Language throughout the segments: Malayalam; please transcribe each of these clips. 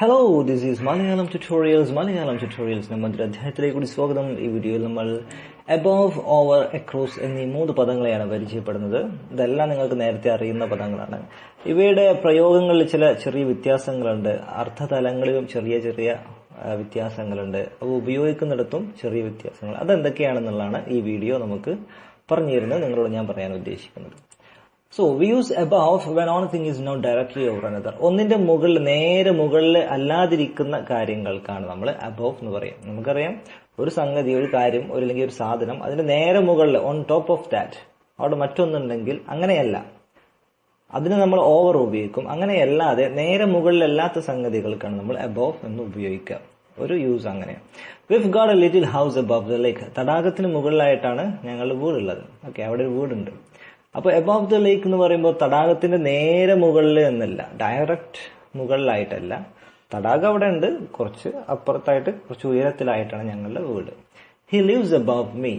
Hello this is Malayalam tutorials Malayalam tutorials നമ്മുടെ അധ്യായത്തിലേക്ക് കൂടി സ്വാഗതം. ഈ വീഡിയോയിൽ നമ്മൾ അബോവ് ഓവർ അക്രോസ് എന്നീ മൂന്ന് പദങ്ങളെയാണ് പരിചയപ്പെടുന്നത്. ഇതെല്ലാം നിങ്ങൾക്ക് നേരത്തെ അറിയുന്ന പദങ്ങളാണ്. ഇവയുടെ പ്രയോഗങ്ങളിൽ ചില ചെറിയ വ്യത്യാസങ്ങളുണ്ട്. അർത്ഥതലങ്ങളിലും ചെറിയ ചെറിയ വ്യത്യാസങ്ങളുണ്ട്. അവ ഉപയോഗിക്കുന്നിടത്തും ചെറിയ വ്യത്യാസങ്ങൾ. അതെന്തൊക്കെയാണെന്നുള്ളതാണ് ഈ വീഡിയോ നമുക്ക് പറഞ്ഞു തരുന്നത് നിങ്ങളോട് ഞാൻ പറയാൻ ഉദ്ദേശിക്കുന്നത്. So use above when one thing is not directly over another ഒന്നിന്റെ മുകളിൽ നേരെ മുകളിൽ അല്ലാതിരിക്കുന്ന കാര്യങ്ങൾക്കാണ് നമ്മൾ അബൌവ് എന്ന് പറയാം. നമുക്കറിയാം ഒരു സംഗതി ഒരു കാര്യം ഒരു അല്ലെങ്കിൽ ഒരു സാധനം അതിന്റെ നേരെ മുകളിൽ ഓൺ ടോപ്പ് ഓഫ് ദാറ്റ് അവിടെ മറ്റൊന്നുണ്ടെങ്കിൽ അങ്ങനെയല്ല. അതിന് നമ്മൾ ഓവർ ഉപയോഗിക്കും. അങ്ങനെയല്ലാതെ നേരെ മുകളിലല്ലാത്ത സംഗതികൾക്കാണ് നമ്മൾ അബോവ് എന്ന് ഉപയോഗിക്കുക. ഒരു യൂസ് അങ്ങനെ. We've got a little house above the lake തടാകത്തിന് മുകളിലായിട്ടാണ് ഞങ്ങളുടെ വീടുള്ളത്. ഓക്കെ അവിടെ ഒരു വീടുണ്ട്. അപ്പൊ എബോവ് ദ ലേക്ക് എന്ന് പറയുമ്പോൾ തടാകത്തിന്റെ നേരെ മുകളിൽ എന്നല്ല ഡയറക്റ്റ് മുകളിലായിട്ടല്ല. തടാകം അവിടെ ഉണ്ട് കുറച്ച് അപ്പുറത്തായിട്ട് കുറച്ച് ഉയരത്തിലായിട്ടാണ് ഞങ്ങളുടെ വീട്. ഹി ലിവ്സ് അബവ് മീ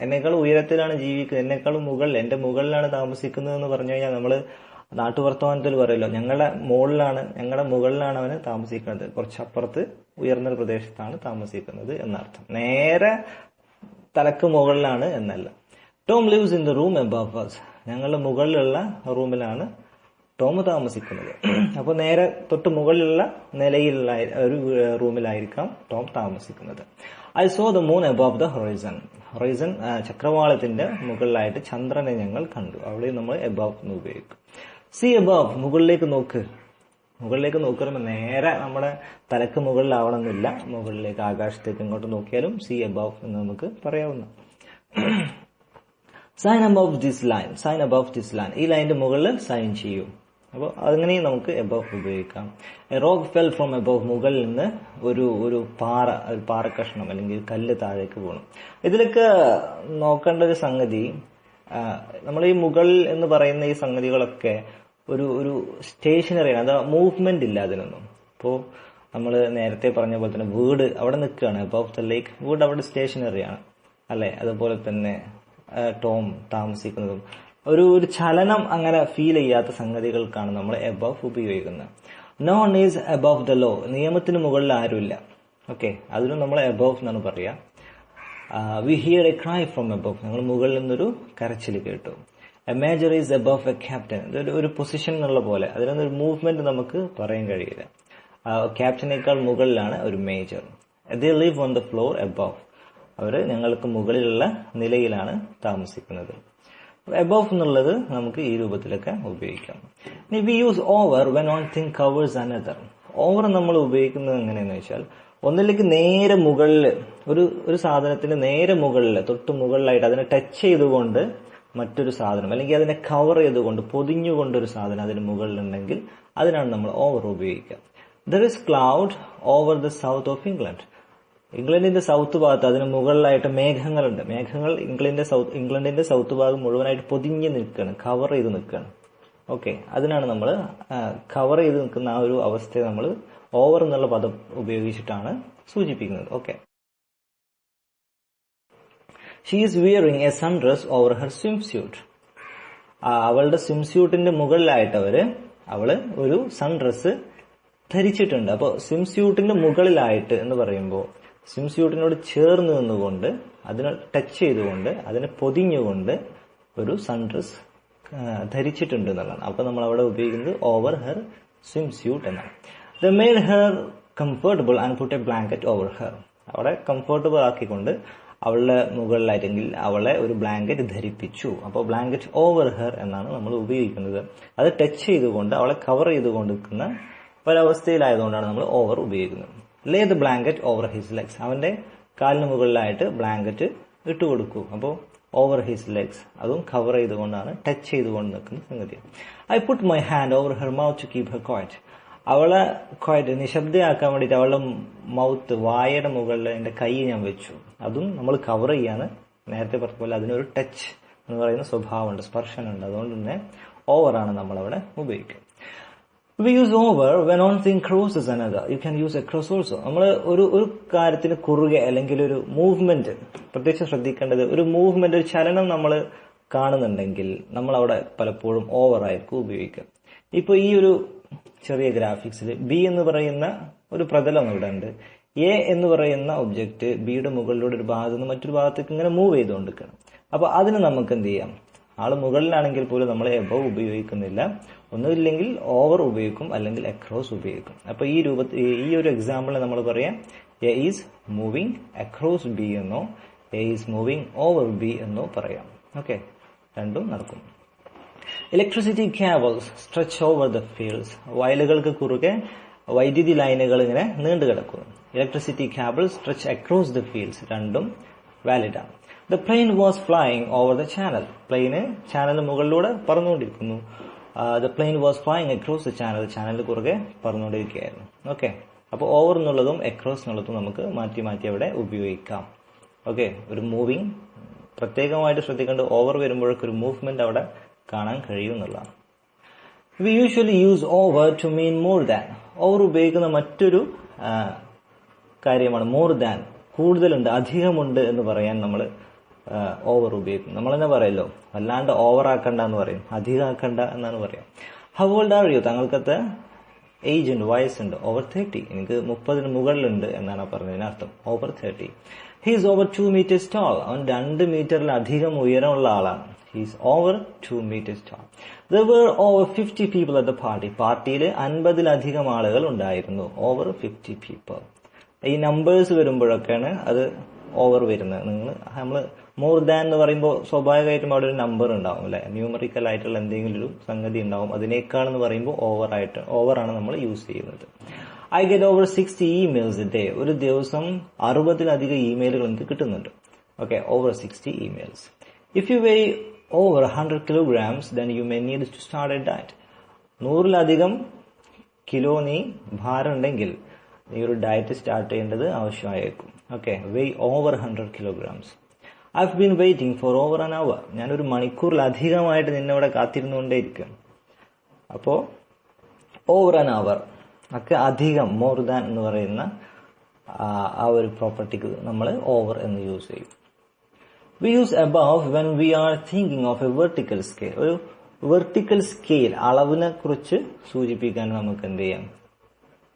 എന്നെക്കാൾ ഉയരത്തിലാണ് ജീവിക്കുന്നത് എന്നെക്കാളും മുകളിൽ എന്റെ മുകളിലാണ് താമസിക്കുന്നത് എന്ന് പറഞ്ഞു കഴിഞ്ഞാൽ നമ്മൾ നാട്ടുവർത്തമാനത്തിൽ പറയല്ലോ ഞങ്ങളുടെ മുകളിലാണ് ഞങ്ങളുടെ മുകളിലാണ് അവന് താമസിക്കുന്നത്. കുറച്ച് കുറച്ചപ്പുറത്ത് ഉയർന്ന പ്രദേശത്താണ് താമസിക്കുന്നത് എന്നർത്ഥം. നേരെ തലക്ക് മുകളിലാണ് എന്നല്ല. Tom lives in the room above us. ഞങ്ങളുടെ മുകളിലുള്ള റൂമിലാണ് ടോം താമസിക്കുന്നത്. അപ്പോൾ നേരെ തൊട്ട് മുകളിലുള്ള നിലയിലുള്ള ഒരു റൂമിലായിരിക്കാം ടോം താമസിക്കുന്നത്. I saw the moon above the horizon horizon ചക്രവാളത്തിന്റെ മുകളിലായിട്ട് ചന്ദ്രനെ ഞങ്ങൾ കണ്ടു. അവിടെ നമ്മൾ എബോവ് എന്ന് ഉപയോഗിക്കും. സി എബോവ് മുകളിലേക്ക് നോക്ക്. മുകളിലേക്ക് നോക്കുമ്പോൾ നേരെ നമ്മുടെ തലക്ക് മുകളിലാവണമെന്നില്ല. മുകളിലേക്ക് ആകാശത്തേക്ക് ഇങ്ങോട്ട് നോക്കിയാലും സി എബോവ് എന്ന് നമുക്ക് പറയാവുന്ന sign above this line sign above this line ഈ ലൈനിന്റെ മുകളിൽ സൈൻ ചെയ്യൂ. അപ്പോൾ അങ്ങനെയും നമുക്ക് എബവ് ഉപയോഗിക്കാം. റോക്ക് ഫെൽ ഫ്രോം എബവ് മുകളിൽ നിന്ന് ഒരു ഒരു പാറ ഒരു പാറ കഷ്ണം അല്ലെങ്കിൽ കല്ല് താഴേക്ക് പോകണം ഇതിലൊക്കെ നോക്കേണ്ട ഒരു സംഗതി നമ്മൾ ഈ മുകൾ എന്ന് പറയുന്ന ഈ സംഗതികളൊക്കെ ഒരു ഒരു സ്റ്റേഷനറിയാണ്. അത് മൂവ്മെന്റ് ഇല്ല അതിനൊന്നും. അപ്പോൾ നമ്മൾ നേരത്തെ പറഞ്ഞ പോലെ തന്നെ വീട് അവിടെ നിൽക്കുകയാണ്. എബവ് ദ ലേക്ക് വീട് അവിടെ സ്റ്റേഷനറിയാണ്. അല്ലെ? അതുപോലെ തന്നെ ടോം താമസിക്കുന്നതും. ഒരു ഒരു ചലനം അങ്ങനെ ഫീൽ ചെയ്യാത്ത സംഗതികൾക്കാണ് നമ്മൾ എബവ് ഉപയോഗിക്കുന്നത്. None is above the law നിയമത്തിന് മുകളിൽ ആരുമില്ല. ഓക്കെ അതിനും നമ്മൾ എബവ് എന്നാണ് പറയാ. We hear a cry from above ഞങ്ങൾ മുകളിൽ നിന്നൊരു കരച്ചിൽ കേട്ടു. A major is above a captain ഇതൊരു ഒരു പൊസിഷൻ എന്നുള്ള പോലെ. അതിനൊന്നൊരു മൂവ്മെന്റ് നമുക്ക് പറയാൻ കഴിയില്ല. ക്യാപ്റ്റനേക്കാൾ മുകളിലാണ് ഒരു major they live on the floor above ours ഞങ്ങൾക്ക് മുകളിലുള്ള നിലയിലാണ് താമസിക്കുന്നത്. എബോവ് എന്നുള്ളത് നമുക്ക് ഈ രൂപത്തിലൊക്കെ ഉപയോഗിക്കാം. We use over when one thing covers another over നമ്മൾ ഉപയോഗിക്കുന്നത് എങ്ങനെയെന്ന് വെച്ചാൽ ഒന്നിലേക്ക് നേരെ മുകളിൽ ഒരു ഒരു സാധനത്തിന് നേരെ മുകളിൽ തൊട്ട് മുകളിലായിട്ട് അതിനെ ടച്ച് ചെയ്തുകൊണ്ട് മറ്റൊരു സാധനം അല്ലെങ്കിൽ അതിനെ കവർ ചെയ്തുകൊണ്ട് പൊതിഞ്ഞുകൊണ്ട് ഒരു സാധനം അതിന് മുകളിലുണ്ടെങ്കിൽ അതിനാണ് നമ്മൾ ഓവർ ഉപയോഗിക്കുക. There is cloud over the south of England ഇംഗ്ലണ്ടിന്റെ സൗത്ത് ഭാഗത്ത് അതിന് മുകളിലായിട്ട് മേഘങ്ങളുണ്ട്. മേഘങ്ങൾ ഇംഗ്ലണ്ടിന്റെ സൗത്ത് ഇംഗ്ലണ്ടിന്റെ സൗത്ത് ഭാഗം മുഴുവനായിട്ട് പൊതിഞ്ഞ് നിൽക്കുകയാണ് കവർ ചെയ്ത് നിൽക്കുകയാണ് ഓക്കെ അതിനാണ് നമ്മൾ കവർ ചെയ്ത് നിൽക്കുന്ന ആ ഒരു അവസ്ഥയെ നമ്മൾ ഓവർ എന്നുള്ള പദം ഉപയോഗിച്ചിട്ടാണ് സൂചിപ്പിക്കുന്നത്. Okay she is wearing a sundress over her swimsuit അവളുടെ സ്വിം സ്യൂട്ടിന്റെ മുകളിലായിട്ട് അവർ അവൾ ഒരു സൺ ഡ്രസ് ധരിച്ചിട്ടുണ്ട്. അപ്പോൾ സ്വിം സ്യൂട്ടിന്റെ മുകളിലായിട്ട് എന്ന് പറയുമ്പോൾ സ്വിം സ്യൂട്ടിനോട് ചേർന്ന് നിന്നുകൊണ്ട് അതിനെ ടച്ച് ചെയ്തുകൊണ്ട് അതിനെ പൊതിഞ്ഞുകൊണ്ട് ഒരു സൺഡ്രസ് ധരിച്ചിട്ടുണ്ട് എന്നുള്ളതാണ്. അപ്പൊ നമ്മൾ അവിടെ ഉപയോഗിക്കുന്നത് ഓവർ ഹെർ സ്വിം സ്യൂട്ട് എന്നാണ്. They made her comfortable and put a blanket over her അവിടെ കംഫർട്ടബിൾ ആക്കിക്കൊണ്ട് അവളുടെ മുകളിലായിട്ടെങ്കിൽ അവളെ ഒരു ബ്ലാങ്കറ്റ് ധരിപ്പിച്ചു. അപ്പോൾ ബ്ലാങ്കറ്റ് ഓവർ ഹെർ എന്നാണ് നമ്മൾ ഉപയോഗിക്കുന്നത്. അത് ടച്ച് ചെയ്തുകൊണ്ട് അവളെ കവർ ചെയ്തുകൊണ്ട് നിൽക്കുന്ന ഒരവസ്ഥയിലായതുകൊണ്ടാണ് നമ്മൾ ഓവർ ഉപയോഗിക്കുന്നത്. Lay the blanket over his legs അവന്റെ കാലിന് മുകളിലായിട്ട് ബ്ലാങ്കറ്റ് ഇട്ട് കൊടുക്കൂ. അപ്പോൾ ഓവർ ഹിസ് ലെഗ്സ് അതും കവർ ചെയ്തുകൊണ്ടാണ് ടച്ച് ചെയ്തുകൊണ്ട് നിൽക്കുന്ന സംഗതി. I put my hand over her mouth to keep her quiet അവളെ ക്വയറ്റ് നിശബ്ദയാക്കാൻ വേണ്ടിയിട്ട് അവളുടെ മൗത്ത് വായയുടെ മുകളിൽ എന്റെ കൈ ഞാൻ വെച്ചു. അതും നമ്മൾ കവർ ചെയ്യാണ്. നേരത്തെ പറഞ്ഞ പോലെ അതിനൊരു ടച്ച് എന്ന് പറയുന്ന സ്വഭാവമുണ്ട് സ്പർശനമുണ്ട് അതുകൊണ്ട് തന്നെ ഓവറാണ് നമ്മളവിടെ ഉപയോഗിക്കുന്നത്. We use over when one thing crosses another you can use across also നമ്മൾ ഒരു ഒരു കാര്യത്തിന് കുറുകെ അല്ലെങ്കിൽ ഒരു മൂവ്മെന്റ് പ്രത്യേകിച്ച് ശ്രദ്ധിക്കേണ്ടത് ഒരു മൂവ്മെന്റ് ഒരു ചലനം നമ്മൾ കാണുന്നുണ്ടെങ്കിൽ നമ്മൾ അവിടെ പലപ്പോഴും ഓവർ ആയിരിക്കും ഉപയോഗിക്കുക. ഇപ്പൊ ഈ ഒരു ചെറിയ ഗ്രാഫിക്സിൽ ബി എന്ന് പറയുന്ന ഒരു പ്രതലം ഇവിടെ ഉണ്ട് എ എന്ന് പറയുന്ന ഒബ്ജക്റ്റ് ബിയുടെ മുകളിലൂടെ ഒരു ഭാഗത്ത് നിന്ന് മറ്റൊരു ഭാഗത്തേക്ക് ഇങ്ങനെ മൂവ് ചെയ്തുകൊണ്ടിരിക്കണം അപ്പൊ അതിന് നമുക്ക് എന്ത് ചെയ്യാം? ആൾ മുകളിലാണെങ്കിൽ പോലും നമ്മൾ എബവ് ഉപയോഗിക്കുന്നില്ല. ഒന്നുമില്ലെങ്കിൽ ഓവർ ഉപയോഗിക്കും അല്ലെങ്കിൽ അക്രോസ് ഉപയോഗിക്കും. അപ്പോൾ ഈ രൂപത്തിൽ ഈ ഒരു എക്സാമ്പിളിൽ നമ്മൾ പറയാം A is moving across B എന്നോ A is moving over B എന്നോ പറയാം. ഓക്കെ രണ്ടും നടക്കും. Electricity cables stretch over the fields വയലുകൾക്ക് കുറുകെ വൈദ്യുതി ലൈനുകൾ ഇങ്ങനെ നീണ്ടു കിടക്കുന്നു electricity cable stretch across the fields രണ്ടും വാലിഡ് ആണ്. The plane was flying over the Channel പ്ലെയിന് ചാനലിന് മുകളിലൂടെ പറന്നുകൊണ്ടിരിക്കുന്നു. The plane was flying across the Channel ചാനലിന് കുറുകെ പറന്നുകൊണ്ടിരിക്കുകയായിരുന്നു. ഓക്കെ അപ്പോൾ ഓവർ എന്നുള്ളതും അക്രോസ് എന്നുള്ളതും നമുക്ക് മാറ്റി മാറ്റി അവിടെ ഉപയോഗിക്കാം. ഓക്കെ ഒരു മൂവിങ് പ്രത്യേകമായിട്ട് ശ്രദ്ധിക്കേണ്ട ഓവർ വരുമ്പോഴൊക്കെ ഒരു മൂവ്മെന്റ് അവിടെ കാണാൻ കഴിയും എന്നുള്ളതാണ്. We usually use over to mean more than over ഉപയോഗിക്കുന്ന മറ്റൊരു ആ, കാര്യമാണ് മോർ ദാൻ കൂടുതലുണ്ട് അധികമുണ്ട് എന്ന് പറയാൻ നമ്മൾ ഓവർ ഉപയോഗിക്കും. നമ്മൾ തന്നെ പറയല്ലോ? വല്ലാണ്ട് ഓവർ ആക്കണ്ട എന്ന് പറയും. അധികമാക്കണ്ട എന്നാണ് പറയാം. ഹൗ ഓൾഡ് ആർ യു താങ്കൾക്കത്തെ ഏജ് ഉണ്ട് വയസ്സുണ്ട് ഓവർ തേർട്ടി എനിക്ക് മുപ്പതിന് മുകളിലുണ്ട് എന്നാണ് പറഞ്ഞതിന് അർത്ഥം. Over thirty he's over two metres tall അവൻ രണ്ട് മീറ്ററിലധികം ഉയരമുള്ള ആളാണ്. He's over two metres tall there were over fifty people at the party പാർട്ടിയിൽ അൻപതിലധികം ആളുകൾ ഉണ്ടായിരുന്നു. ഓവർ ഫിഫ്റ്റി പീപ്പിൾ ഈ നമ്പേഴ്സ് വരുമ്പോഴൊക്കെയാണ് അത് ഓവർ വരുന്നത്. നിങ്ങൾ നമ്മൾ മോർ ദാൻ എന്ന് പറയുമ്പോൾ സ്വാഭാവികമായിട്ടും അവിടെ ഒരു നമ്പർ ഉണ്ടാവും അല്ലെ? ന്യൂമറിക്കൽ ആയിട്ടുള്ള എന്തെങ്കിലും ഒരു സംഗതി ഉണ്ടാവും. അതിനേക്കാൾ എന്ന് പറയുമ്പോൾ ഓവർ ആയിട്ട് ഓവർ ആണ് നമ്മൾ യൂസ് ചെയ്യുന്നത്. I get over sixty emails day ഒരു ദിവസം അറുപതിലധികം ഇമെയിലുകൾ എനിക്ക് കിട്ടുന്നുണ്ട്. Okay over sixty emails if you weigh over hundred kilograms then you may need to start a diet നൂറിലധികം കിലോ നീ ഭാരം ഉണ്ടെങ്കിൽ നീ ഒരു ഡയറ്റ് സ്റ്റാർട്ട് ചെയ്യേണ്ടത് ആവശ്യമായേക്കും. Okay weigh over hundred kilograms I have been waiting for over an hour ഞാനൊരു മണിക്കൂറിലധികമായിട്ട് നിന്നെ ഇവിടെ കാത്തിരുന്നുകൊണ്ടേയിരിക്കും. അപ്പോൾ ഓവർ ആൻ അവർ ഒക്കെ അധികം മോർ ദാൻ എന്ന് പറയുന്ന ആ ഒരു പ്രോപ്പർട്ടിക്ക് നമ്മൾ ഓവർ എന്ന് യൂസ് ചെയ്യും. We use above when we are thinking of a vertical scale ഒരു വെർട്ടിക്കൽ സ്കെയിൽ അളവിനെ കുറിച്ച് സൂചിപ്പിക്കാൻ നമുക്ക് എന്ത് ചെയ്യാം?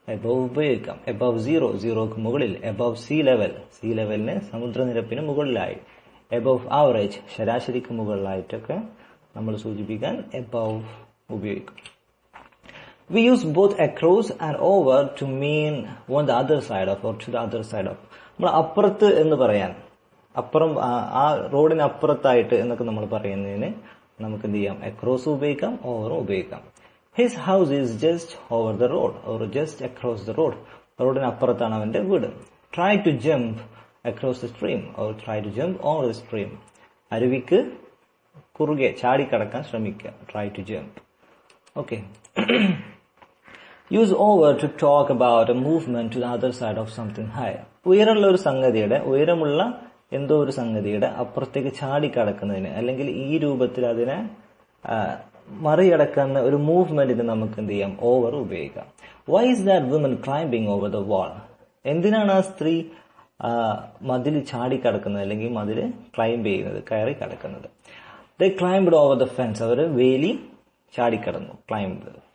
എബവ് ഉപയോഗിക്കാം. എബവ് സീറോ സീറോക്ക് മുകളിൽ. എബവ് സീ ലെവൽ സീ ലെവലിന് സമുദ്രനിരപ്പിന് മുകളിലായി. എബവ് ആവറേജ് ശരാശരിക്ക് മുകളിലായിട്ടൊക്കെ നമ്മൾ സൂചിപ്പിക്കാൻ എബവ് ഉപയോഗിക്കും. We use both across and over to mean on the other side of or to the other side of. നമ്മൾ അപ്പുറത്ത് എന്ന് പറയാൻ അപ്പുറം ആ- റോഡിന് അപ്പുറത്തായിട്ട് എന്നൊക്കെ നമ്മൾ പറയുന്നതിന് നമുക്ക് എന്ത് ചെയ്യാം? അക്രോസ് ഉപയോഗിക്കാം ഓവറും ഉപയോഗിക്കാം. His house is just over the road or just across the road റോഡിന് അപ്പുറത്താണ് അവന്റെ വീട്. Try to jump across the stream or try to jump over the stream അരുവിക്ക് കുറുകെ ചാടിക്കടക്കാൻ ശ്രമിക്കുക. Try to jump okay use over to talk about movement to the other side of something higher ഉയരമുള്ള ഒരു സംഗതിയുടെ ഉയരമുള്ള എന്തോ ഒരു സംഗതിയുടെ അപ്പുറത്തേക്ക് ചാടിക്കടക്കുന്നതിന് അല്ലെങ്കിൽ ഈ രൂപത്തിൽ അതിനെ മറികടക്കുന്ന ഒരു മൂവ്മെന്റിന് നമുക്ക് എന്ത് ചെയ്യാം? ഓവർ ഉപയോഗിക്കാം. Why is that woman climbing over the wall എന്തിനാണ് ആ സ്ത്രീ മതിൽ ചാടിക്കടക്കുന്നത് അല്ലെങ്കിൽ മതിൽ ക്ലൈംബ് ചെയ്യുന്നത് കയറി കടക്കുന്നത്? They climbed over the fence അവർ വേലി ചാടിക്കടന്നു ക്ലൈംബ്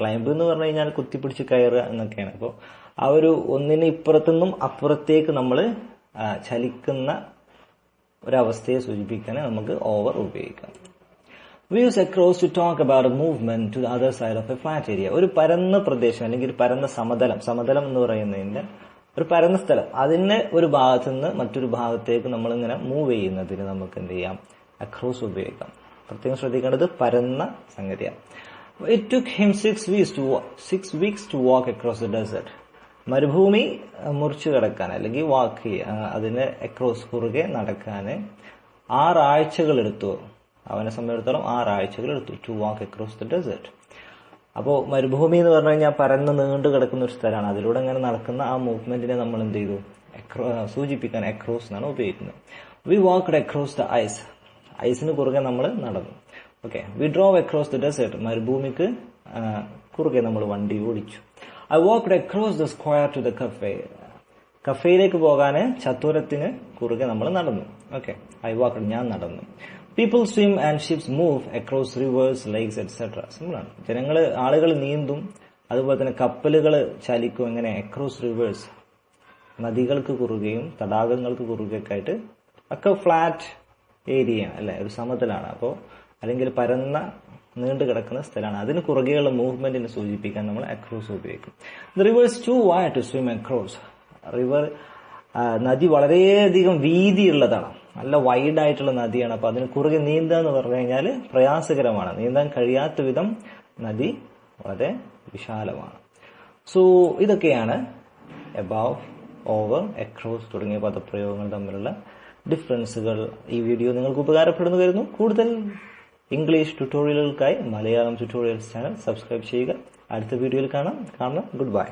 ക്ലൈംബ് എന്ന് പറഞ്ഞു കഴിഞ്ഞാൽ കുത്തിപ്പിടിച്ച് കയറുക എന്നൊക്കെയാണ്. അപ്പോൾ ആ ഒരു ഒന്നിന് ഇപ്പുറത്തുനിന്നും അപ്പുറത്തേക്ക് നമ്മൾ ചലിക്കുന്ന ഒരവസ്ഥയെ സൂചിപ്പിക്കാൻ നമുക്ക് ഓവർ ഉപയോഗിക്കാം. We use across to talk about movement to the other side of a flat area ഒരു പരന്ന പ്രദേശം അല്ലെങ്കിൽ ഒരു പരന്ന സമതലം സമതലം എന്ന് പറയുന്നതിന്റെ ഒരു പരന്ന സ്ഥലം. അതിന്റെ ഒരു ഭാഗത്ത് നിന്ന് മറ്റൊരു ഭാഗത്തേക്ക് നമ്മൾ ഇങ്ങനെ മൂവ് ചെയ്യുന്നതിന് നമുക്ക് എന്ത് ചെയ്യാം? അക്രോസ് ഉപയോഗിക്കാം. പ്രത്യേകം ശ്രദ്ധിക്കേണ്ടത് പരന്ന സംഗതിയാണ്. It took him six weeks to six weeks to walk across the desert മരുഭൂമി മുറിച്ചു കിടക്കാൻ അല്ലെങ്കിൽ വാക്ക് അതിന് അക്രോസ് കുറുകെ നടക്കാൻ ആറാഴ്ചകൾ എടുത്തു അവനെ സംബന്ധിച്ചിടത്തോളം ആറാഴ്ചകൾ എടുത്തു. To walk across the desert അപ്പോൾ മരുഭൂമി എന്ന് പറഞ്ഞു കഴിഞ്ഞാൽ പരന്ന് നീണ്ടു കിടക്കുന്ന ഒരു സ്ഥലമാണ്. അതിലൂടെ അങ്ങനെ നടക്കുന്ന ആ മൂവ്മെന്റിനെ നമ്മൾ എന്ത് ചെയ്തു? സൂചിപ്പിക്കാൻ അക്രോസ് എന്നാണ് ഉപയോഗിക്കുന്നത്. We walked across the ice ഐസിന് കുറുകെ നമ്മൾ നടന്നു. Okay we drove across the desert മരുഭൂമിക്ക് കുറുകെ നമ്മൾ വണ്ടി ഓടിച്ചു. I walked across the square to the cafe കഫേയിലേക്ക് പോകാൻ ചത്തുരത്തിന് കുറുകെ നമ്മൾ നടന്നു. ഓക്കെ ഐ വാക്ക് ഞാൻ നടന്നു. People swim and ships move across rivers lakes etcetera സിമ്പിളാണ് ജനങ്ങൾ ആളുകൾ നീന്തും അതുപോലെ തന്നെ കപ്പലുകൾ ചലിക്കും ഇങ്ങനെ അക്രോസ് റിവേഴ്സ് നദികൾക്ക് കുറുകയും തടാകങ്ങൾക്ക് കുറുകയൊക്കെ ആയിട്ട് ഒക്കെ ഫ്ലാറ്റ് ഏരിയ അല്ലെ? ഒരു സമതലാണ്. അപ്പോൾ അല്ലെങ്കിൽ പരന്ന നീണ്ടു കിടക്കുന്ന സ്ഥലമാണ്. അതിന് കുറുകെയുള്ള മൂവ്മെന്റിനെ സൂചിപ്പിക്കാൻ നമ്മൾ അക്രോസ് ഉപയോഗിക്കും. Rivers too wide to swim across river നദി വളരെയധികം വീതിയുള്ളതാണ്. നല്ല വൈഡ് ആയിട്ടുള്ള നദിയാണ്. അപ്പൊ അതിന് കുറുകെ നീന്തുക എന്ന് പറഞ്ഞു കഴിഞ്ഞാൽ പ്രയാസകരമാണ്. നീന്താൻ കഴിയാത്ത വിധം നദി വളരെ വിശാലമാണ്. സോ ഇതൊക്കെയാണ് എബവ് ഓവർ എക്രോസ് തുടങ്ങിയ പദപ്രയോഗങ്ങൾ തമ്മിലുള്ള ഡിഫറൻസുകൾ ഈ വീഡിയോ നിങ്ങൾക്ക് ഉപകാരപ്പെടുന്നു വരുന്നു കൂടുതൽ ഇംഗ്ലീഷ് ട്യൂട്ടോറിയലുകൾക്കായി മലയാളം ട്യൂട്ടോറിയൽസ് ചാനൽ സബ്സ്ക്രൈബ് ചെയ്യുക. അടുത്ത വീഡിയോയിൽ കാണാം കാണാം. Good bye